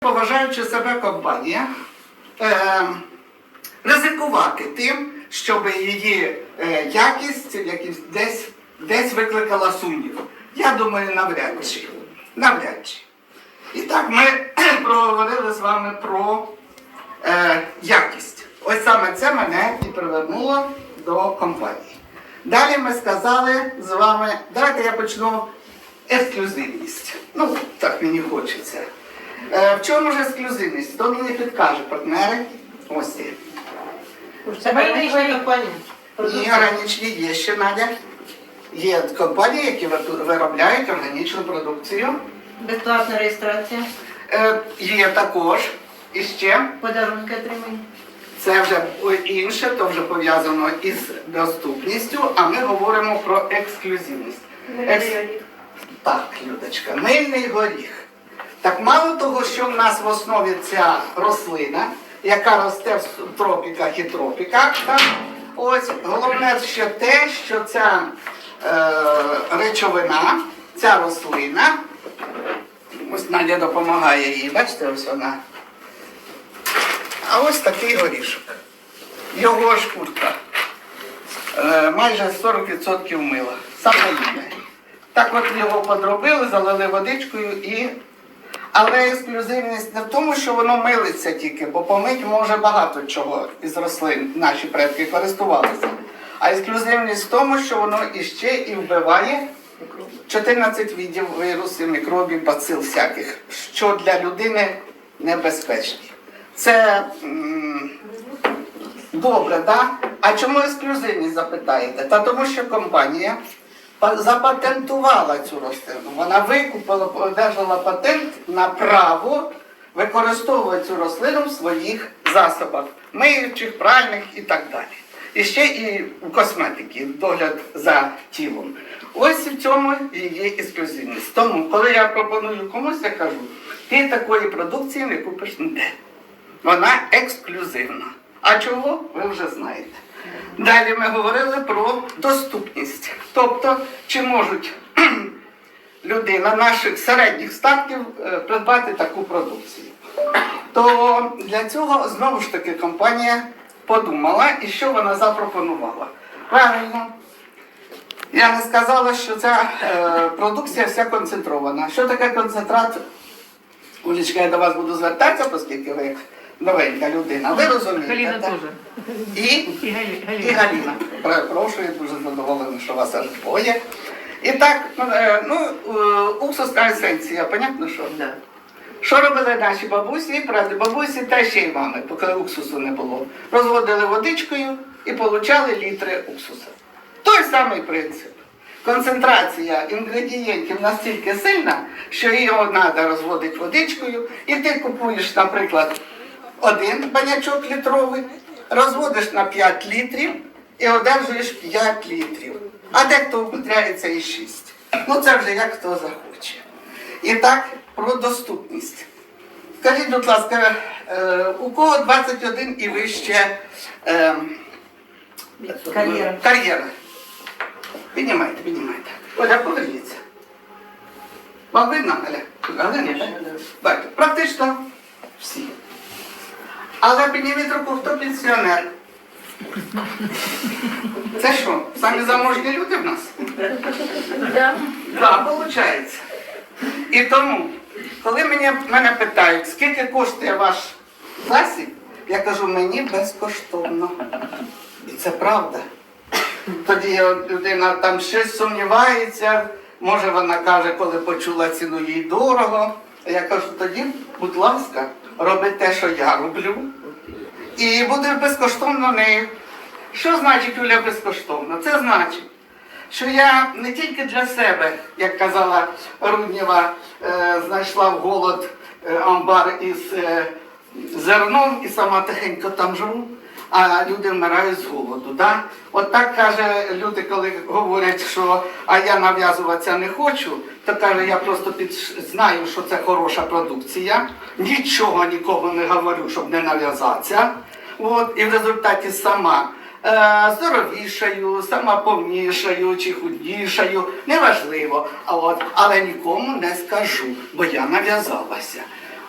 поважаючи себе компанія, е, ризикувати тим, щоб її е, якість десь, десь викликала сумнів. Я думаю, навряд чи. Навряд чи. І так ми проговорили з вами про е, якість. Ось саме це мене і привернуло до компанії. Далі ми сказали з вами, давайте я почну ексклюзивність. Ну, так мені хочеться. Е, в чому ж ексклюзивність? Хто мені підкаже, партнери? Ось є. Це органічна компанія. Ні, органічні є ще Надя. Є компанії, які виробляють органічну продукцію. Безплатна реєстрація, Е, є також і ще. подарунки отримані. Це вже інше, то вже пов'язано із доступністю, а ми говоримо про ексклюзивність. Екс- Так, Людочка, мильний горіх. Так мало того, що в нас в основі ця рослина, яка росте в тропіках і тропіках, так, ось головне ще те, що ця е, речовина, ця рослина, ось Надя допомагає їй, бачите, ось вона. А ось такий горішок. Його шкурка. Е, майже 40% мила. Сапоніне. Так от його подробили, залили водичкою і. Але ексклюзивність не в тому, що воно милиться тільки, бо помить може багато чого із рослин наші предки користувалися. А ексклюзивність в тому, що воно іще і вбиває 14 видів вірусів, мікробів, бацил всяких, що для людини небезпечні. Це м, добре, да? А чому ексклюзивність запитаєте? Та тому що компанія па- запатентувала цю рослину. Вона викупила, одержала патент на право використовувати цю рослину в своїх засобах, миючих, пральних і так далі. І ще і у косметики, догляд за тілом. Ось в цьому і є ексклюзивність. Тому, коли я пропоную комусь, я кажу, ти такої продукції не купиш ніде. Вона ексклюзивна. А чого, ви вже знаєте. Далі ми говорили про доступність. Тобто, чи можуть людина наших середніх статків е, придбати таку продукцію. То для цього знову ж таки компанія подумала і що вона запропонувала. Правильно, я не сказала, що ця е, продукція вся концентрована. Що таке концентрат? Улічка, я до вас буду звертатися, оскільки ви новенька людина. Ви розумієте? Галіна так? теж. І, І Галі- і Галіна. Галіна. Перепрошую, дуже задоволений, що вас аж двоє. І так, ну, е, ну е, уксусна есенція, понятно, що? Да. Що робили наші бабусі, бабусі та ще й мами, поки уксусу не було. Розводили водичкою і получали літри уксусу. Той самий принцип. Концентрація інгредієнтів настільки сильна, що його треба розводити водичкою, і ти купуєш, наприклад, один банячок літровий, розводиш на 5 літрів і одержуєш 5 літрів. А дехто вмудряється і 6. Ну це вже як хто захоче. І так, про доступність. Скажіть, будь ласка, е, у кого 21 і вище е, Кар'єра. кар'єра? Піднімайте, піднімайте. Оля, поверніться. Вам видно, Оля? Галина? практично всі. Але підніміть руку, хто пенсіонер. Це що, самі заможні люди в нас? Так, виходить. І тому, коли мені, мене питають, скільки коштує ваш засіб, я кажу, мені безкоштовно. І це правда. Тоді людина там щось сумнівається, може вона каже, коли почула ціну їй дорого. А Я кажу, тоді, будь ласка, роби те, що я роблю, і буде безкоштовно нею. Що значить Юля безкоштовно? Це значить, що я не тільки для себе, як казала Руднєва, е, знайшла в голод е, амбар із е, зерном і сама тихенько там живу, а люди вмирають з голоду. Да? От так каже люди, коли говорять, що а я нав'язуватися не хочу, то каже, я просто під... знаю, що це хороша продукція, нічого нікому не говорю, щоб не нав'язатися. От, і в результаті сама е, здоровішаю, сама повнішаю чи худнішаю, неважливо. А от, але нікому не скажу, бо я нав'язалася.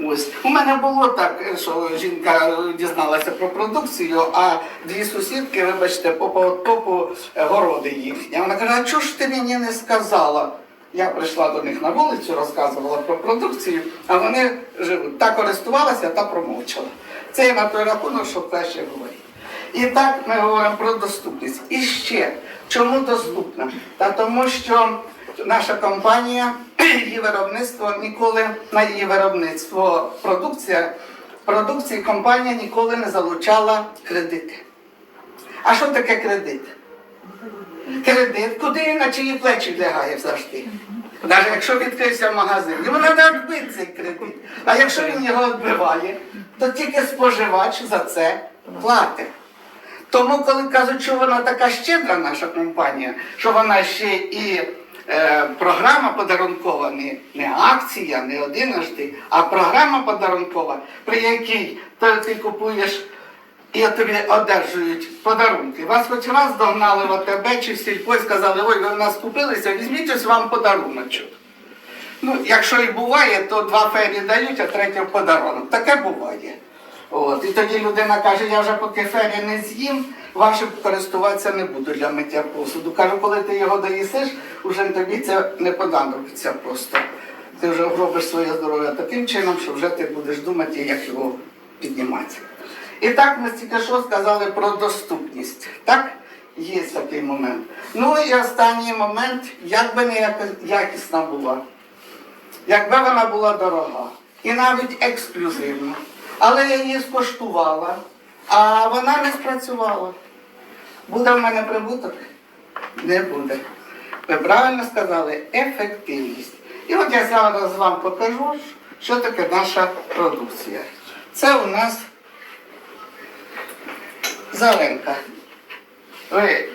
Ось у мене було так, що жінка дізналася про продукцію, а дві сусідки, вибачте, по попу городи їхні. Вона каже, а чого ж ти мені не сказала? Я прийшла до них на вулицю, розказувала про продукцію, а вони живуть. Та користувалася та промовчала. Це я на той рахунок, що краще говорити. І так ми говоримо про доступність. І ще, чому доступна? Та тому що наша компанія, її виробництво ніколи на її виробництво продукція, продукції компанія ніколи не залучала кредити. А що таке кредит? Кредит, куди на чиї плечі лягає завжди. Навіть якщо відкрився магазин, йому треба відбити цей кредит. А якщо він його відбиває, то тільки споживач за це платить. Тому, коли кажуть, що вона така щедра, наша компанія, що вона ще і програма подарункова, не, не акція, не одиножди, а програма подарункова, при якій ти купуєш і тобі одержують подарунки. Вас хоч раз догнали в АТБ чи в сільпо і сказали, ой, ви в нас купилися, візьміть ось вам подаруночок. Ну, якщо і буває, то два фері дають, а третє в подарунок. Таке буває. От. І тоді людина каже, я вже поки фері не з'їм, вашим користуватися не буду для миття посуду. Кажу, коли ти його доїсиш, уже тобі це не понадобиться просто. Ти вже робиш своє здоров'я таким чином, що вже ти будеш думати, як його піднімати. І так ми тільки що сказали про доступність. Так? Є такий момент. Ну і останній момент, як би не якісна була. Якби вона була дорога і навіть ексклюзивна. Але я її скоштувала, а вона не спрацювала. Буде в мене прибуток? Не буде. Ви правильно сказали, ефективність. І от я зараз вам покажу, що таке наша продукція. Це у нас зеленка. Ви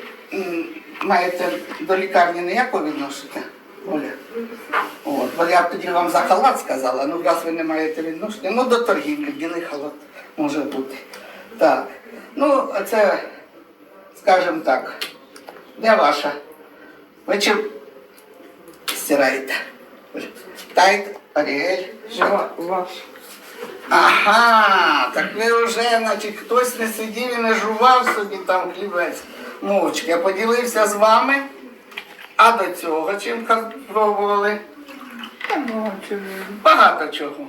маєте до лікарні ніякого відношення? От, бо я тоді вам за халат сказала, ну раз ви не маєте відношення, ну до торгівлі, білий халат може бути. Так. Ну, це, скажімо так, де ваша? Ви чи стираєте? Тайт, Аріель? Ваш. Ага, так ви вже, значить, хтось не сидів і не жував собі там хлібець мовчки, а поділився з вами. А до цього чим пробували? Багато чого.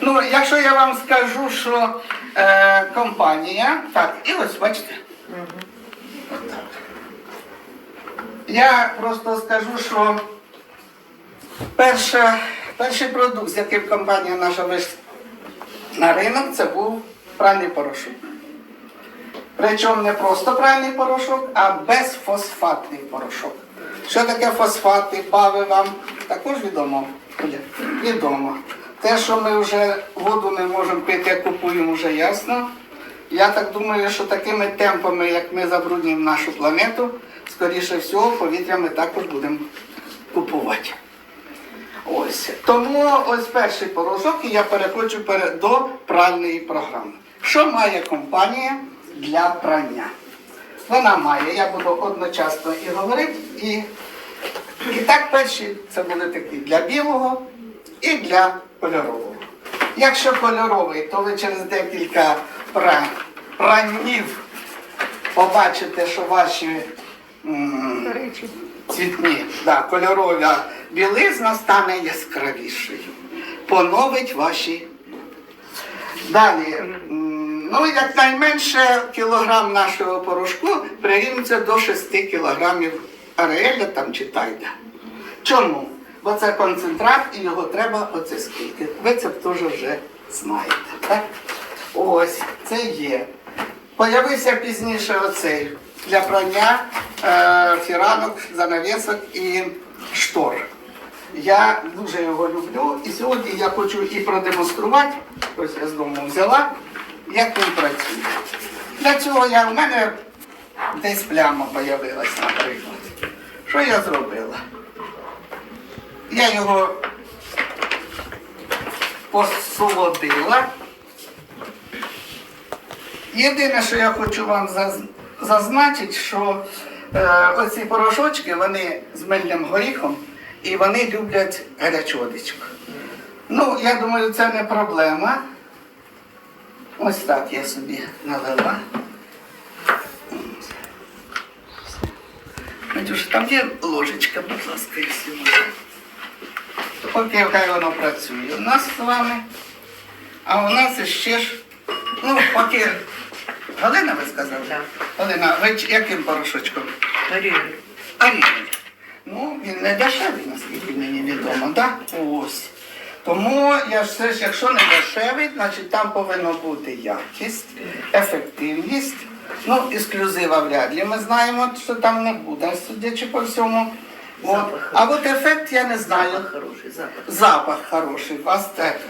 Ну, якщо я вам скажу, що е, компанія. Так, і ось бачите. Я просто скажу, що перша, перший продукт, з яким компанія наша вийшла на ринок, це був пральний порошок. Причому не просто пральний порошок, а безфосфатний порошок. Що таке фосфати, бави вам також відомо? Відомо. Те, що ми вже воду не можемо пити, як купуємо, вже ясно. Я так думаю, що такими темпами, як ми забруднюємо нашу планету, скоріше всього, повітря ми також будемо купувати. Ось. Тому ось перший порошок, і я переходжу до пральної програми. Що має компанія для прання? Вона має, я буду одночасно і говорити, і, і так перші це буде такі для білого і для кольорового. Якщо кольоровий, то ви через декілька пранів побачите, що ваші м, цвітні, да, кольорова білизна стане яскравішою. Поновить ваші. Далі, ну якнайменше кілограм нашого порошку прирівнюється до 6 кілограмів ареля там чи тайда. Чому? Бо це концентрат і його треба оце скільки. Ви це теж вже знаєте. Так? Ось, це є. Появився пізніше оцей для прання е, фіранок, занавісок і штор. Я дуже його люблю і сьогодні я хочу і продемонструвати, ось я з дому взяла, як він працює. Для цього я, в мене десь пляма з'явилась, наприклад. Що я зробила? Я його посолодила. Єдине, що я хочу вам зазначити, що е, оці порошочки, вони з мильним горіхом і вони люблять гарячу водичку. Ну, я думаю, це не проблема. Ось так я собі налила. Надюша, там є ложечка, будь ласка, якщо можна. Поки хай воно працює у нас з вами. А у нас іще ж, ну, поки. Галина, ви сказали? Так. Галина, ви яким порошочком? Оріель. Аріель. Ну, він не дешевий, наскільки мені відомо, так? Ось. Тому я ж все ж, якщо не дешевий, значить там повинна бути якість, ефективність. Ну, ексклюзива вряд ли. Ми знаємо, що там не буде, судячи по всьому. От. А от ефект я не знаю. Запах хороший, запах. Запах хороший, вас так.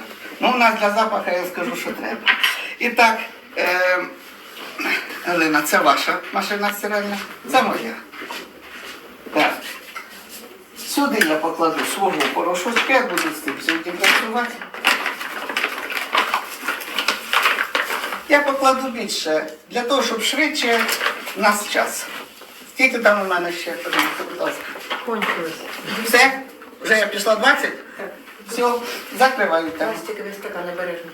Ну, у нас для запаху я скажу, що треба. І так, е, Елена, це ваша машина стиральна? Це моя. Так. Сюди я покладу свого порошочка, я буду з цим сьогодні працювати. Я покладу більше для того, щоб швидше у нас час. Скільки там у мене ще? Подивіться, будь ласка. Кончилось. Все? Вже я пішла 20? Так. Все, закриваю там. Пластиковий стакан обережно.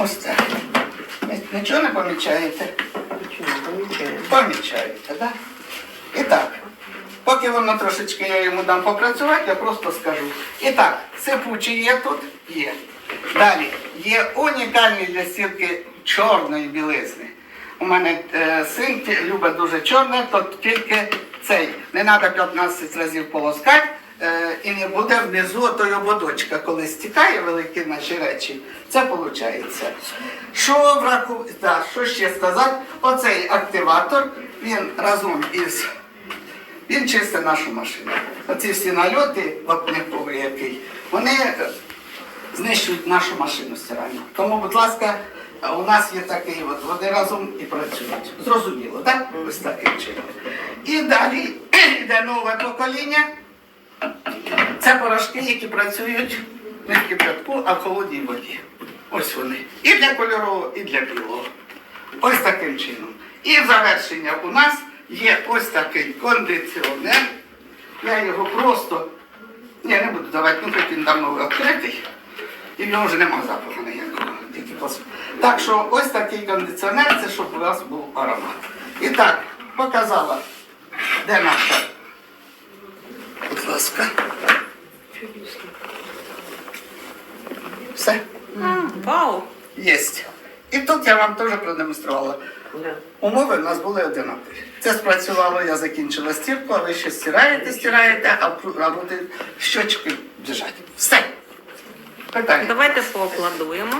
Ось так. Нічого не помічаєте? Чому? Помічаємо. Помічаєте, так? Да? І так, поки воно трошечки я йому дам попрацювати, я просто скажу. І так, сипучий є тут? Є. Далі, є унікальні для стірки чорної білизни. У мене е, син любить дуже чорне, то тільки цей. Не треба 15 разів полоскати. Е, І не буде внизу тої ободочка, коли стікає великі наші речі. Це виходить. Що враху... да, що ще сказати? Оцей активатор, він разом із він чистить нашу машину. Оці всі нальоти, вапняковий який, вони е, знищують нашу машину стиральну. Тому, будь ласка, у нас є такий от, вони разом і працюють. Зрозуміло, так? Ось таким чином. І далі йде нове покоління. Це порошки, які працюють не в кипятку, а в холодній воді. Ось вони. І для кольорового, і для білого. Ось таким чином. І завершення у нас є ось такий кондиціонер. Я його просто, я не буду давати, ну хоч він давно відкритий, і в нього вже немає запаху ніякого. Так що ось такий кондиціонер, це щоб у вас був аромат. І так, показала, де наша. Будь ласка. Все. Вау! Єсть. І тут я вам теж продемонструвала. Умови в нас були одинакові. Це спрацювало, я закінчила стірку, а ви ще стираєте, стираєте, а буде щочки біжать. Все. Питання. Давайте поаплодуємо.